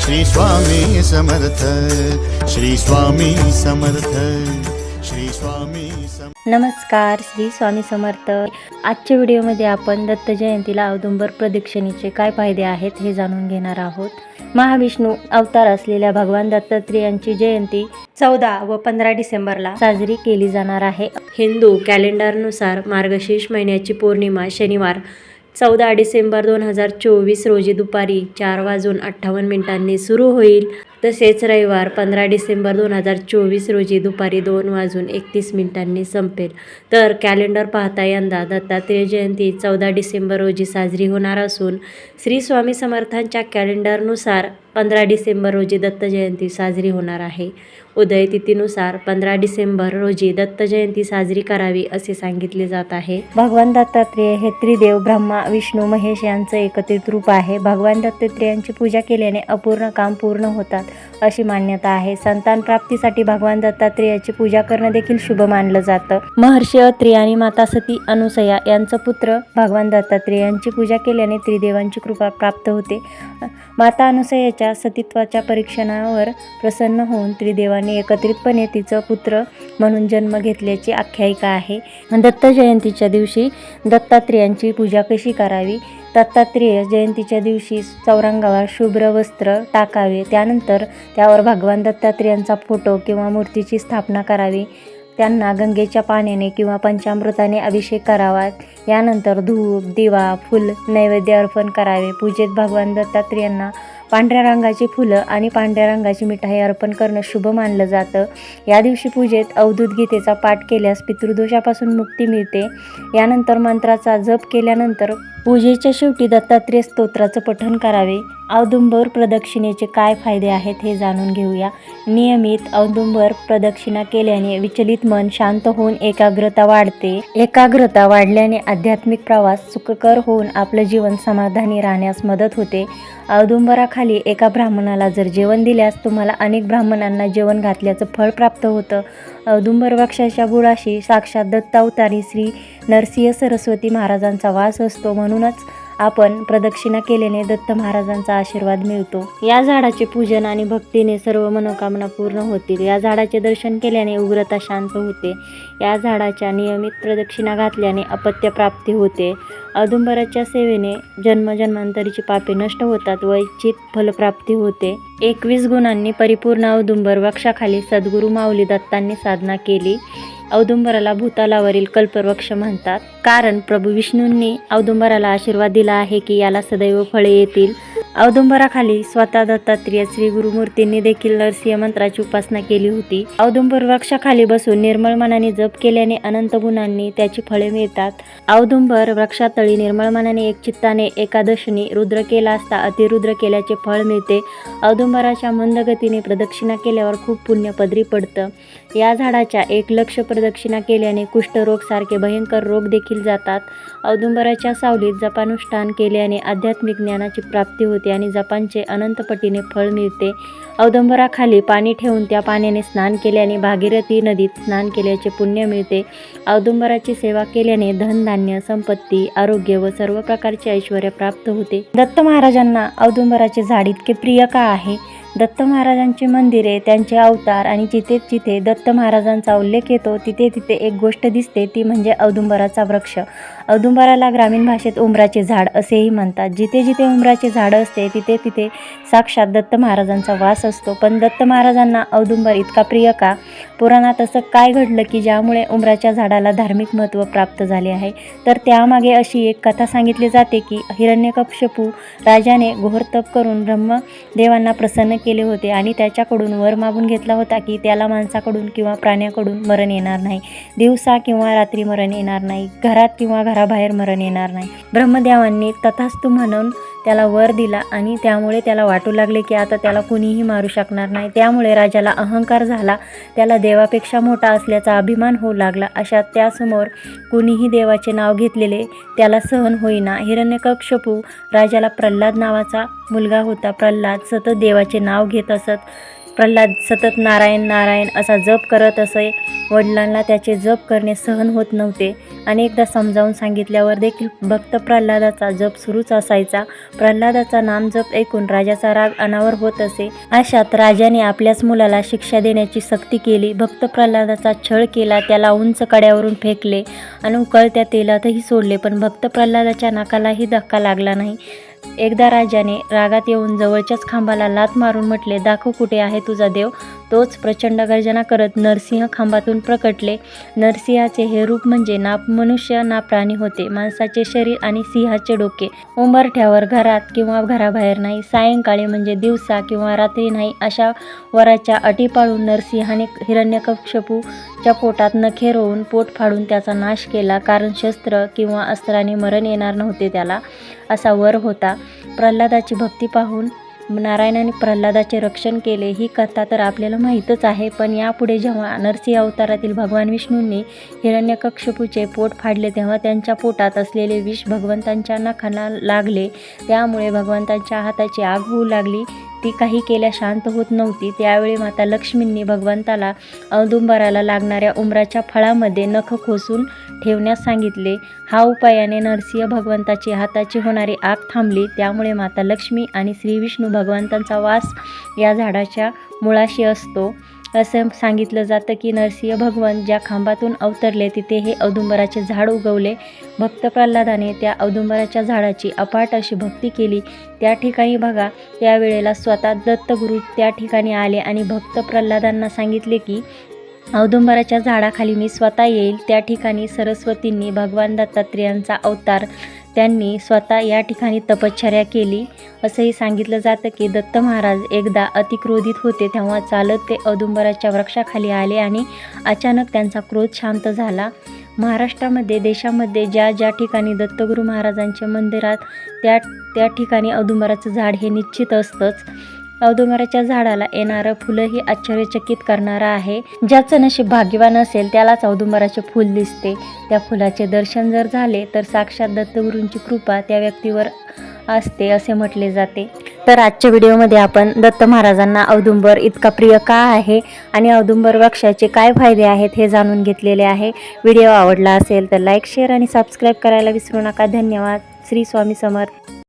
श्री स्वामी समर्थ श्री स्वामी समर्थ श्री स्वामी समर्थ नमस्कार श्री स्वामी समर्थ. आजच्या व्हिडिओमध्ये आपण दत्त जयंतीला औदुंबर प्रदक्षिणेचे काय फायदे आहेत हे जाणून घेणार आहोत. महाविष्णू अवतार असलेल्या भगवान दत्तात्रेयांची जयंती चौदा व पंधरा डिसेंबरला साजरी केली जाणार आहे. हिंदू कॅलेंडरनुसार मार्गशीर्ष महिन्याची पौर्णिमा शनिवार चौदा डिसेंबर दोन हजार चोवीस रोजी दुपारी चार वाजून अठ्ठावन्न मिनिटांनी सुरू होईल. तसेच रविवार पंधरा डिसेंबर दोन हजार चोवीस रोजी दुपारी दोन वाजून एकतीस मिनिटांनी संपेल. तर कॅलेंडर पाहता यंदा दत्तात्रेय जयंती चौदा डिसेंबर रोजी साजरी होणार असून श्री स्वामी समर्थांच्या कॅलेंडरनुसार पंधरा डिसेंबर रोजी दत्त जयंती साजरी होणार आहे. उदय तिथीनुसार पंधरा डिसेंबर रोजी दत्त जयंती साजरी करावी असे सांगितले जात आहे. भगवान दत्तात्रेय हे त्रिदेव ब्रह्मा विष्णू महेश यांचं एकत्रित रूप आहे. भगवान दत्तात्रेयांची पूजा केल्याने अपूर्ण काम पूर्ण होतात अशी मान्यता आहे. संतान प्राप्तीसाठी भगवान दत्तात्रेयाची पूजा करणं देखील शुभ मानलं जातं. महर्षी अत्री आणि माता सती अनुसया यांचं पुत्र भगवान दत्तात्रेय यांची पूजा केल्याने त्रिदेवांची कृपा प्राप्त होते. माता अनुसयाच्या सतीत्वाच्या परीक्षणावर प्रसन्न होऊन त्रिदेवाने एकत्रितपणे तिचं पुत्र म्हणून जन्म घेतल्याची आख्यायिका आहे. दत्त जयंतीच्या दिवशी दत्तात्रेयांची पूजा कशी करावी? दत्तात्रेय जयंतीच्या दिवशी चौरंगावर शुभ्र वस्त्र टाकावे त्यानंतर त्यावर भगवान दत्तात्रेयांचा फोटो किंवा मूर्तीची स्थापना करावी त्यांना गंगेच्या पाण्याने किंवा पंचामृताने अभिषेक करावा यानंतर धूप दिवा फुल नैवेद्य अर्पण करावे. पूजेत भगवान दत्तात्रेयांना पांढऱ्या रंगाची फुलं आणि पांढऱ्या रंगाची मिठाई अर्पण करणं शुभ मानलं जातं. या दिवशी पूजेत अवधूत गीतेचा पाठ केल्यास पितृदोषापासून मुक्ती मिळते. यानंतर मंत्राचा जप केल्यानंतर पूजेच्या शेवटी दत्तात्रेय स्तोत्राचं पठण करावे. औदुंबर प्रदक्षिणेचे काय फायदे आहेत हे जाणून घेऊया. नियमित औदुंबर प्रदक्षिणा केल्याने विचलित मन शांत होऊन एकाग्रता वाढते. एकाग्रता वाढल्याने आध्यात्मिक प्रवास सुखकर होऊन आपलं जीवन समाधानी राहण्यास मदत होते. औदुंबराखाली एका ब्राह्मणाला जर जेवण दिल्यास तुम्हाला अनेक ब्राह्मणांना जेवण घातल्याचं फळ प्राप्त होतं. औदुंबर वृक्षाच्या बुळाशी साक्षात दत्तावतारी श्री नरसिंह सरस्वती महाराजांचा वास असतो म्हणून म्हणूनच आपण प्रदक्षिणा केल्याने दत्त महाराजांचा आशीर्वाद मिळतो. या झाडाचे पूजन आणि भक्तीने सर्व मनोकामना पूर्ण होतील. या झाडाचे दर्शन केल्याने उग्रता शांत होते. या झाडाच्या नियमित प्रदक्षिणा घातल्याने अपत्य प्राप्ती होते. औदुंबराच्या सेवेने जन्मजन्मांतरीची पापे नष्ट होतात व इच्छित फलप्राप्ती होते. एकवीस गुणांनी परिपूर्ण औदुंबर वक्षाखाली सद्गुरू माऊली दत्तांनी साधना केली. औदुंबराला भूतालावरील कल्पवृक्ष म्हणतात. कारण प्रभू विष्णूंनी औदुंबराला आशीर्वाद दिला आहे की याला सदैव फळे येतील. औदुंबराखाली स्वतः दत्तात्रेय श्री गुरुमूर्तींनी देखील नरसिंह मंत्राची उपासना केली होती. औदुंबर वृक्षाखाली बसून निर्मळ मनाने जप केल्याने अनंत गुणांनी त्याची फळे मिळतात. औदुंबर वृक्षातळी निर्मळ मनाने एक चित्ताने एकादशीने रुद्र केला असता अतिरुद्र केल्याचे फळ मिळते. औदुंबराच्या मंदगतीने प्रदक्षिणा केल्यावर खूप पुण्य पदरी पडतं. या झाडाच्या एक लक्ष प्रदक्षिणा केल्याने कुष्ठरोग सारखे भयंकर रोग देखील जातात. औदुंबराच्या सावलीत जपानुष्ठान केल्याने आध्यात्मिक ज्ञानाची प्राप्ती होते आणि जपांचे अनंतपटीने फळ मिळते. औदुंबराखाली पाणी ठेवून त्या पाण्याने स्नान केल्याने भागीरथी नदीत स्नान केल्याचे पुण्य मिळते. औदुंबराची सेवा केल्याने धनधान्य संपत्ती आरोग्य व सर्व प्रकारचे ऐश्वर प्राप्त होते. दत्त महाराजांना औदुंबराचे झाड इतके प्रिय का आहे? दत्त महाराजांची मंदिरे त्यांचे अवतार आणि जिथे जिथे दत्त महाराजांचा उल्लेख येतो तिथे तिथे एक गोष्ट दिसते ती म्हणजे औदुंबराचा वृक्ष. औदुंबराला ग्रामीण भाषेत उमराचे झाड असेही म्हणतात. जिथे जिथे उमराचे झाडं असते तिथे तिथे साक्षात दत्त महाराजांचा वास असतो. पण दत्त महाराजांना औदुंबर इतका प्रिय का? पुराणात असं काय घडलं की ज्यामुळे उमराच्या झाडाला धार्मिक महत्त्व प्राप्त झाले आहे? तर त्यामागे अशी एक कथा सांगितली जाते की हिरण्यकक्षपू राजाने घोर तप करून ब्रह्मदेवांना प्रसन्न केले होते आणि त्याच्याकडून वर मागून घेतला होता की त्याला माणसाकडून किंवा प्राण्याकडून मरण येणार नाही. दिवसा किंवा रात्री मरण येणार नाही. घरात किंवा घराबाहेर मरण येणार नाही. ब्रह्मदेवांनी तथास्तु म्हणून त्याला वर दिला आणि त्यामुळे त्याला वाटू लागले की आता त्याला कुणीही मारू शकणार नाही. त्यामुळे राजाला अहंकार झाला. त्याला देवापेक्षा मोठा असल्याचा अभिमान होऊ लागला. अशा त्यासमोर कुणीही देवाचे नाव घेतलेले त्याला सहन होईना. हिरण्यकक्षपू राजाला प्रल्हाद नावाचा मुलगा होता. प्रल्हाद सतत देवाचे नाव घेत असत. प्रल्हाद सतत नारायण नारायण असा जप करत असे. वडिलांना त्याचे जप करणे सहन होत नव्हते. अनेकदा समजावून सांगितल्यावर देखील भक्त प्रल्हादाचा जप सुरूच असायचा. प्रल्हादाचा नाम जप ऐकून राजाचा राग अनावर होत असे. अशात राजाने आपल्याच मुलाला शिक्षा देण्याची सक्ती केली. भक्त प्रल्हादाचा छळ केला त्याला उंच कड्यावरून फेकले. आणि उकळत्या तेलातही सोडले पण भक्त प्रल्हादाच्या नाकालाही धक्का लागला नाही. एकदा राजाने रागात येऊन जवळच्याच खांबाला लात मारून म्हटले दाखव कुठे आहे तुझा देव. तोच प्रचंड गर्जना करत नरसिंह खांबातून प्रकटले. नरसिंहाचे हे रूप म्हणजे ना मनुष्य ना प्राणी होते. माणसाचे शरीर आणि सिंहाचे डोके उंबरठ्यावर घरात किंवा घराबाहेर नाही. सायंकाळी म्हणजे दिवसा किंवा रात्री नाही अशा वराच्या अटी पाळून नरसिंहाने हिरण्यकक्षपू हिरण्यकक्षपूच्या पोटात नखे रोवून पोट फाडून त्याचा नाश केला. कारण शस्त्र किंवा अस्त्राने मरण येणार नव्हते त्याला असा वर होता. प्रल्हादाची भक्ती पाहून नारायणाने प्रल्हादाचे रक्षण केले. ही कथा तर आपल्याला माहीतच आहे. पण यापुढे जेव्हा नरसिंह अवतारातील भगवान विष्णूंनी हिरण्यकक्षपूचे पोट फाडले तेव्हा त्यांच्या पोटात असलेले विष भगवंतांच्या नखाला लागले. त्यामुळे भगवंतांच्या हाताची आग होऊ लागली. ती काही केल्या शांत होत नव्हती. त्यावेळी माता लक्ष्मींनी भगवंताला औदुंबराला लागणाऱ्या उमराच्या फळामध्ये नख खोसून ठेवण्यास सांगितले. हा उपायाने नरसिंह भगवंताची हाताची होणारी आग थांबली. त्यामुळे माता लक्ष्मी आणि श्रीविष्णू भगवंतांचा वास या झाडाच्या मुळाशी असतो. असं सांगितलं जातं की नरसिंह भगवान ज्या खांबातून अवतरले तिथे हे औदुंबराचे झाड उगवले. भक्त प्रल्हादाने त्या औदुंबराच्या झाडाची अपाट अशी भक्ती केली. त्या ठिकाणी बघा त्यावेळेला स्वतः दत्तगुरू त्या ठिकाणी आले आणि भक्त प्रल्हादांना सांगितले की औदुंबराच्या झाडाखाली मी स्वतः येईल. त्या ठिकाणी सरस्वतींनी भगवान दत्तात्रेयांचा अवतार त्यांनी स्वतः या ठिकाणी तपश्चर्या केली. असंही सांगितलं जातं की दत्त महाराज एकदा अतिक्रोधित होते तेव्हा चालत ते औदुंबराच्या वृक्षाखाली आले आणि अचानक त्यांचा क्रोध शांत झाला. महाराष्ट्रामध्ये देशामध्ये ज्या ज्या ठिकाणी दत्तगुरू महाराजांच्या मंदिरात त्या त्या ठिकाणी औदुंबराचं झाड हे निश्चित असतंच. औदुंबराच्या झाडाला येणारं फुलंही आश्चर्यचकित करणारं आहे. ज्याचं नशीब भाग्यवान असेल त्यालाच औदुंबराचे फूल दिसते. त्या फुलाचे दर्शन जर झाले तर साक्षात दत्तगुरूंची कृपा त्या व्यक्तीवर असते असे म्हटले जाते. तर आजच्या व्हिडिओमध्ये आपण दत्त महाराजांना औदुंबर इतका प्रिय का आहे आणि औदुंबर वृक्षाचे काय फायदे आहेत हे जाणून घेतलेले आहे. व्हिडिओ आवडला असेल तर लाईक शेअर आणि सबस्क्राईब करायला विसरू नका. धन्यवाद. श्री स्वामी समर्थ.